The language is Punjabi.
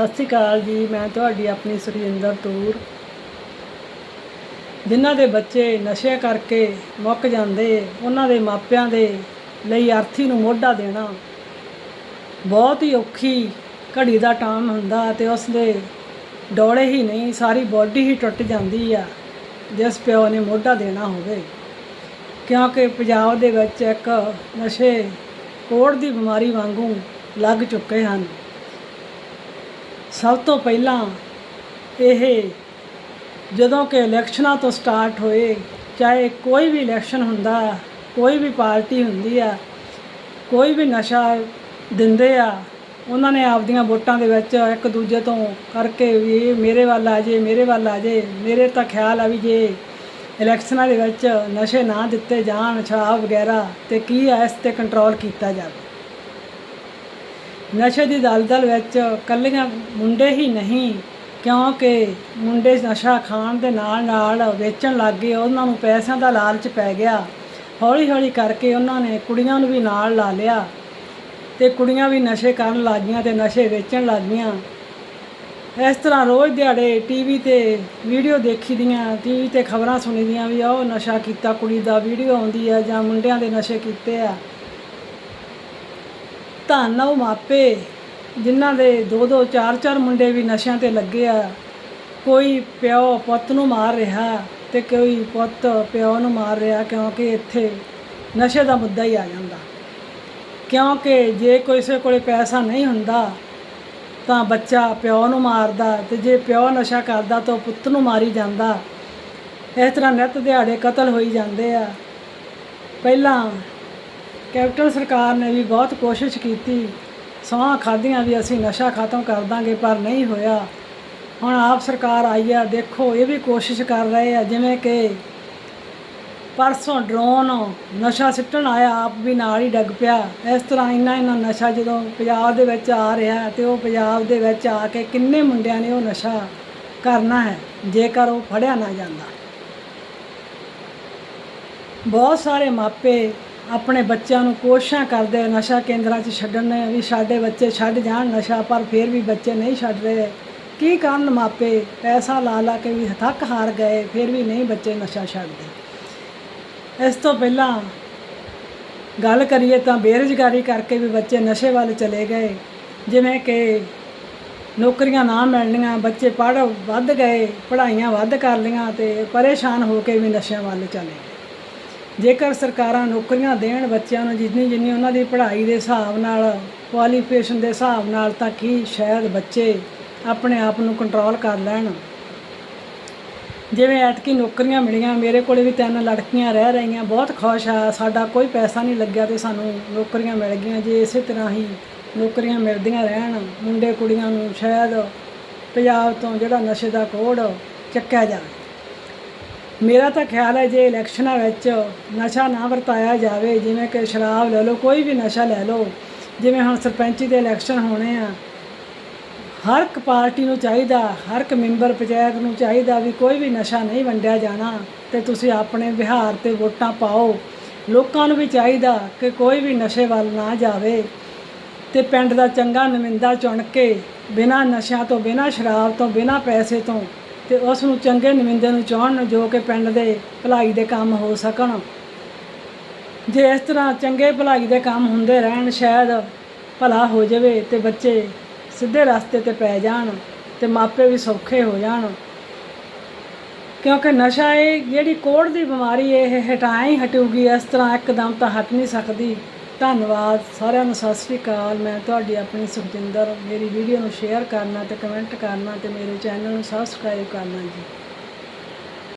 ਸਤਿ ਸ਼੍ਰੀ ਅਕਾਲ ਜੀ, ਮੈਂ ਤੁਹਾਡੀ ਆਪਣੀ ਸੁਖਜਿੰਦਰ ਤੂਰ। ਜਿਨ੍ਹਾਂ ਦੇ ਬੱਚੇ ਨਸ਼ੇ ਕਰਕੇ ਮੁੱਕ ਜਾਂਦੇ, ਉਹਨਾਂ ਦੇ ਮਾਪਿਆਂ ਦੇ ਲਈ ਅਰਥੀ ਨੂੰ ਮੋਢਾ ਦੇਣਾ, ਬਹੁਤ ਹੀ ਔਖੀ ਘੜੀ ਦਾ ਟਾਈਮ ਹੁੰਦਾ ਤੇ ਉਸ ਦੇ ਡੋਲੇ ਹੀ ਨਹੀਂ, ਸਾਰੀ ਬਾਡੀ ਹੀ ਟੁੱਟ ਜਾਂਦੀ ਆ, ਜਿਸ ਪਿਓ ਨੇ ਮੋਢਾ ਦੇਣਾ ਹੋਵੇ। ਕਿਉਂਕਿ ਪੰਜਾਬ ਦੇ ਵਿੱਚ ਇੱਕ ਨਸ਼ੇ ਕੋੜ ਦੀ ਬਿਮਾਰੀ ਵਾਂਗੂ ਲੱਗ ਚੁੱਕੇ ਹਨ। ਸਭ ਤੋਂ ਪਹਿਲਾਂ ਇਹ ਜਦੋਂ ਕਿ ਇਲੈਕਸ਼ਨਾਂ ਤੋਂ ਸਟਾਰਟ ਹੋਏ, ਚਾਹੇ ਕੋਈ ਵੀ ਇਲੈਕਸ਼ਨ ਹੁੰਦਾ, ਕੋਈ ਵੀ ਪਾਰਟੀ ਹੁੰਦੀ ਆ, ਕੋਈ ਵੀ ਨਸ਼ਾ ਦਿੰਦੇ ਆ, ਉਹਨਾਂ ਨੇ ਆਪਦੀਆਂ ਵੋਟਾਂ ਦੇ ਵਿੱਚ ਇੱਕ ਦੂਜੇ ਤੋਂ ਕਰਕੇ ਵੀ ਇਹ ਮੇਰੇ ਵੱਲ ਆ ਜੇ, ਮੇਰੇ ਵੱਲ ਆ ਜੇ, ਮੇਰੇ ਤਾਂ ਖਿਆਲ ਆ ਵੀ ਜੇ ਇਲੈਕਸ਼ਨਾਂ ਦੇ ਵਿੱਚ ਨਸ਼ੇ ਨਾ ਦਿੱਤੇ ਜਾਣ ਸ਼ਰਾਬ ਵਗੈਰਾ, ਤੇ ਕੀ ਆ ਇਸ ਤੇ ਕੰਟਰੋਲ ਕੀਤਾ ਜਾਵੇ। ਨਸ਼ੇ ਦੀ ਦਲਦਲ ਵਿੱਚ ਕੱਲੀਆਂ ਮੁੰਡੇ ਹੀ ਨਹੀਂ, ਕਿਉਂਕਿ ਮੁੰਡੇ ਨਸ਼ਾ ਖਾਣ ਦੇ ਨਾਲ ਨਾਲ ਵੇਚਣ ਲੱਗ ਗਏ, ਉਹਨਾਂ ਨੂੰ ਪੈਸਿਆਂ ਦਾ ਲਾਲਚ ਪੈ ਗਿਆ। ਹੌਲੀ ਹੌਲੀ ਕਰਕੇ ਉਹਨਾਂ ਨੇ ਕੁੜੀਆਂ ਨੂੰ ਵੀ ਨਾਲ ਲਾ ਲਿਆ ਤੇ ਕੁੜੀਆਂ ਵੀ ਨਸ਼ੇ ਕਰਨ ਲੱਗੀਆਂ ਤੇ ਨਸ਼ੇ ਵੇਚਣ ਲੱਗੀਆਂ। ਇਸ ਤਰ੍ਹਾਂ ਰੋਜ਼ ਦਿਹਾੜੇ ਟੀਵੀ ਤੇ ਵੀਡੀਓ ਦੇਖੀ ਦੇਖੀਦੀਆਂ ਟੀਵੀ ਤੇ ਖਬਰਾਂ ਸੁਣੀ ਦੀਆਂ ਵੀ ਉਹ ਨਸ਼ਾ ਕੀਤਾ ਕੁੜੀ ਦਾ, ਵੀਡੀਓ ਆਉਂਦੀ ਆ ਜਾਂ ਮੁੰਡਿਆਂ ਦੇ ਨਸ਼ੇ ਕੀਤੇ ਆ। ਧੰਨ ਉਹ ਮਾਪੇ, ਜਿਨ੍ਹਾਂ ਦੇ ਦੋ ਦੋ ਚਾਰ ਚਾਰ ਮੁੰਡੇ ਵੀ ਨਸ਼ਿਆਂ ਤੇ ਲੱਗੇ ਆ। ਕੋਈ ਪਿਓ ਪੁੱਤ ਨੂੰ ਮਾਰ ਰਿਹਾ ਤੇ ਕੋਈ ਪੁੱਤ ਪਿਓ ਨੂੰ ਮਾਰ ਰਿਹਾ ਕਿਉਂਕਿ ਇੱਥੇ ਨਸ਼ੇ ਦਾ ਮੁੱਦਾ ਹੀ ਆ ਜਾਂਦਾ। ਕਿਉਂਕਿ ਜੇ ਕਿਸੇ ਕੋਲੇ ਪੈਸਾ ਨਹੀਂ ਹੁੰਦਾ, ਤਾਂ ਬੱਚਾ ਪਿਓ ਨੂੰ ਮਾਰਦਾ ਤੇ ਜੇ ਪਿਓ ਨਸ਼ਾ ਕਰਦਾ ਤਾਂ ਉਹ ਪੁੱਤ ਨੂੰ ਮਾਰੀ ਜਾਂਦਾ। ਇਸ ਤਰ੍ਹਾਂ ਨਿੱਤ ਦਿਹਾੜੇ ਕਤਲ ਹੋਈ ਜਾਂਦੇ ਆ। ਪਹਿਲਾਂ ਕੈਪਟਨ ਸਰਕਾਰ ਨੇ ਵੀ ਬਹੁਤ ਕੋਸ਼ਿਸ਼ ਕੀਤੀ। ਸੌਹਾਂ ਖਾਧੀਆਂ ਵੀ ਅਸੀਂ ਨਸ਼ਾ ਖਤਮ ਕਰ ਦਾਂਗੇ, ਪਰ ਨਹੀਂ ਹੋਇਆ। ਹੁਣ ਆਪ ਸਰਕਾਰ ਆਈ ਆ, ਦੇਖੋ, ਇਹ ਵੀ ਕੋਸ਼ਿਸ਼ ਕਰ ਰਹੇ ਆ, ਜਿਵੇਂ ਕਿ ਪਰਸੋਂ ਡਰੋਨ ਨਸ਼ਾ ਸਿੱਟਣ ਆਇਆ, ਆਪ ਵੀ ਨਾਲ ਹੀ ਡੱਗ ਪਿਆ। ਇਸ ਤਰ੍ਹਾਂ ਇੰਨਾ ਇੰਨਾ ਨਸ਼ਾ ਜਦੋਂ ਪੰਜਾਬ ਦੇ ਵਿੱਚ ਆ ਰਿਹਾ ਤੇ ਉਹ ਪੰਜਾਬ ਦੇ ਵਿੱਚ ਆ ਕੇ ਕਿੰਨੇ ਮੁੰਡਿਆਂ ਨੇ ਉਹ ਨਸ਼ਾ ਕਰਨਾ ਹੈ, ਜੇਕਰ ਉਹ ਫੜਿਆ ਨਾ ਜਾਂਦਾ। ਬਹੁਤ ਸਾਰੇ ਮਾਪੇ ਆਪਣੇ ਬੱਚਿਆਂ ਨੂੰ ਕੋਸ਼ਿਸ਼ਾਂ ਕਰਦੇ ਨਸ਼ਾ ਕੇਂਦਰਾਂ 'ਚ ਛੱਡਣ ਵੀ ਸਾਡੇ ਬੱਚੇ ਛੱਡ ਜਾਣ ਨਸ਼ਾ, ਪਰ ਫਿਰ ਵੀ ਬੱਚੇ ਨਹੀਂ ਛੱਡ ਰਹੇ। ਕੀ ਕਾਰਨ ਮਾਪੇ ਪੈਸਾ ਲਾ ਲਾ ਕੇ ਵੀ ਥੱਕ ਹਾਰ ਗਏ, ਫਿਰ ਵੀ ਨਹੀਂ ਬੱਚੇ ਨਸ਼ਾ ਛੱਡਦੇ? ਇਸ ਤੋਂ ਪਹਿਲਾਂ ਗੱਲ ਕਰੀਏ ਤਾਂ ਬੇਰੁਜ਼ਗਾਰੀ ਕਰਕੇ ਵੀ ਬੱਚੇ ਨਸ਼ੇ ਵੱਲ ਚਲੇ ਗਏ। ਜਿਵੇਂ ਕਿ ਨੌਕਰੀਆਂ ਨਾ ਮਿਲਣੀਆਂ, ਬੱਚੇ ਪੜ੍ਹ ਵੱਧ ਗਏ, ਪੜ੍ਹਾਈਆਂ ਵੱਧ ਕਰ ਲਈਆਂ ਤੇ ਪਰੇਸ਼ਾਨ ਹੋ ਕੇ ਵੀ ਨਸ਼ਿਆਂ ਵੱਲ ਚਲੇ ਗਏ। ਜੇਕਰ ਸਰਕਾਰਾਂ ਨੌਕਰੀਆਂ ਦੇਣ ਬੱਚਿਆਂ ਨੂੰ ਜਿੰਨੀ ਜਿੰਨੀ ਉਹਨਾਂ ਦੀ ਪੜ੍ਹਾਈ ਦੇ ਹਿਸਾਬ ਨਾਲ ਕੁਆਲੀਫਿਕੇਸ਼ਨ ਦੇ ਹਿਸਾਬ ਨਾਲ, ਤਾਂ ਕੀ ਸ਼ਾਇਦ ਬੱਚੇ ਆਪਣੇ ਆਪ ਨੂੰ ਕੰਟਰੋਲ ਕਰ ਲੈਣ। ਜਿਵੇਂ ਐਤਕੀ ਨੌਕਰੀਆਂ ਮਿਲੀਆਂ, ਮੇਰੇ ਕੋਲੇ ਵੀ ਤਿੰਨ ਲੜਕੀਆਂ ਰਹਿ ਰਹੀਆਂ, ਬਹੁਤ ਖੁਸ਼ ਆ, ਸਾਡਾ ਕੋਈ ਪੈਸਾ ਨਹੀਂ ਲੱਗਿਆ ਤੇ ਸਾਨੂੰ ਨੌਕਰੀਆਂ ਮਿਲ ਗਈਆਂ, ਜੇ ਇਸੇ ਤਰ੍ਹਾਂ ਹੀ ਨੌਕਰੀਆਂ ਮਿਲਦੀਆਂ ਰਹਿਣ, ਮੁੰਡੇ ਕੁੜੀਆਂ ਨੂੰ ਸ਼ਾਇਦ ਪੰਜਾਬ ਤੋਂ ਜਿਹੜਾ ਨਸ਼ੇ ਦਾ ਕੋੜ ਚੱਕਿਆ ਜਾਵੇ। ਮੇਰਾ ਤਾਂ ਖਿਆਲ ਹੈ ਜੇ ਇਲੈਕਸ਼ਨਾਂ ਵਿੱਚ ਨਸ਼ਾ ਨਾ ਵਰਤਾਇਆ ਜਾਵੇ, ਜਿਵੇਂ ਕਿ ਸ਼ਰਾਬ ਲੈ ਲਓ, ਕੋਈ ਵੀ ਨਸ਼ਾ ਲੈ ਲਓ, ਜਿਵੇਂ ਹੁਣ ਸਰਪੰਚੀ ਦੇ ਇਲੈਕਸ਼ਨ ਹੋਣੇ ਆ, ਹਰ ਇੱਕ ਪਾਰਟੀ ਨੂੰ ਚਾਹੀਦਾ, ਹਰ ਇੱਕ ਮੈਂਬਰ ਪੰਚਾਇਤ ਨੂੰ ਚਾਹੀਦਾ ਵੀ ਕੋਈ ਵੀ ਨਸ਼ਾ ਨਹੀਂ ਵੰਡਿਆ ਜਾਣਾ ਤੇ ਤੁਸੀਂ ਆਪਣੇ ਵਿਹਾਰ ਤੇ ਵੋਟਾਂ ਪਾਓ। ਲੋਕਾਂ ਨੂੰ ਵੀ ਚਾਹੀਦਾ ਕਿ ਕੋਈ ਵੀ ਨਸ਼ੇ ਵੱਲ ਨਾ ਜਾਵੇ ਤੇ ਪਿੰਡ ਦਾ ਚੰਗਾ ਨੁਮਾਇੰਦਾ ਚੁਣ ਕੇ ਬਿਨਾਂ ਨਸ਼ਿਆਂ ਤੋਂ, ਬਿਨਾਂ ਸ਼ਰਾਬ ਤੋਂ, ਬਿਨਾਂ ਪੈਸੇ ਤੋਂ ਤੇ ਉਸ ਨੂੰ ਚੰਗੇ ਨੁਮਾਇੰਦੇ ਨੂੰ ਚੁਣਨ ਜੋ ਕਿ ਪਿੰਡ ਦੇ ਭਲਾਈ ਦੇ ਕੰਮ ਹੋ ਸਕਣ। ਜੇ ਇਸ ਤਰ੍ਹਾਂ ਚੰਗੇ ਭਲਾਈ ਦੇ ਕੰਮ ਹੁੰਦੇ ਰਹਿਣ, ਸ਼ਾਇਦ ਭਲਾ ਹੋ ਜਾਵੇ ਤੇ ਬੱਚੇ ਸਿੱਧੇ ਰਸਤੇ ਤੇ ਪੈ ਜਾਣ ਤੇ ਮਾਪੇ ਵੀ ਸੌਖੇ ਹੋ ਜਾਣ। ਕਿਉਂਕਿ ਨਸ਼ਾ ਇਹ ਜਿਹੜੀ ਕੋੜ ਦੀ ਬਿਮਾਰੀ ਇਹ ਹਟਾਇਆ ਹੀ ਹਟੂਗੀ, ਇਸ ਤਰ੍ਹਾਂ ਇੱਕਦਮ ਤਾਂ ਹਟ ਨਹੀਂ ਸਕਦੀ। ਧੰਨਵਾਦ ਸਾਰਿਆਂ ਨੂੰ, ਸਤਿ ਸ੍ਰੀ ਅਕਾਲ। ਮੈਂ ਤੁਹਾਡੀ ਆਪਣੀ ਸੁਖਜਿੰਦਰ। ਮੇਰੀ ਵੀਡੀਓ ਨੂੰ ਸ਼ੇਅਰ ਕਰਨਾ ਤੇ ਕਮੈਂਟ ਕਰਨਾ ਤੇ ਮੇਰੇ ਚੈਨਲ ਨੂੰ ਸਬਸਕ੍ਰਾਈਬ ਕਰਨਾ ਜੀ।